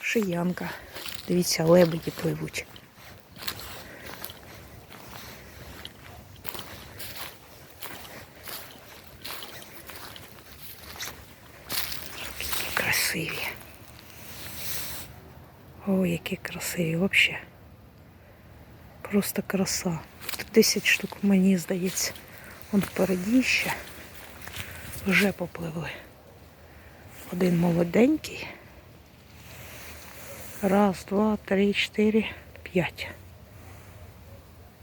Шиянка. Дивіться, лебеді пливуть. Які красиві. Ой, які красиві взагалі. Просто краса. Тут 10 штук, мені здається. Вон впереді ще вже попливли. Один молоденький. Раз, два, три, чотири, п'ять.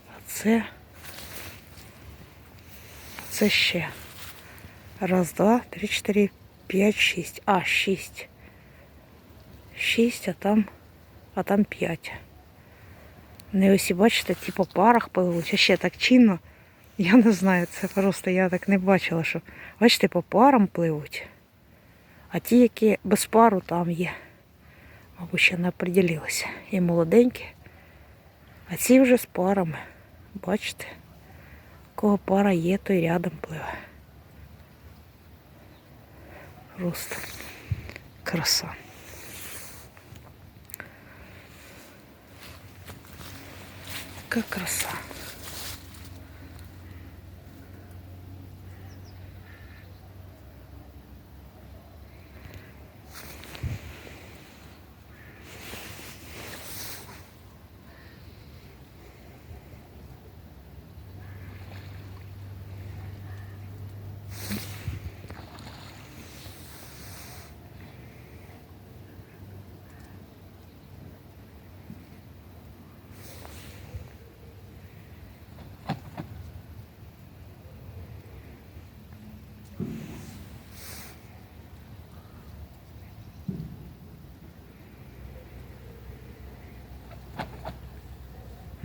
А це. Це ще. Раз, два, три, чотири, п'ять, шість. А, шість. Шість, а там, а там п'ять. Не ось і бачите, ті по парах пливуть, ще так чинно. Я не знаю, це просто я так не бачила, що бачите, по парам пливуть. А ті, які без пару там є. Мабуть, ще не оприділилися. І молоденькі. А ці вже з парами. Бачите? Кого пара є, той рядом пливе. Просто краса. Така краса.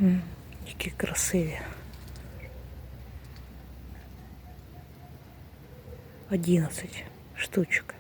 М, Які красиві. Одиннадцять штучок.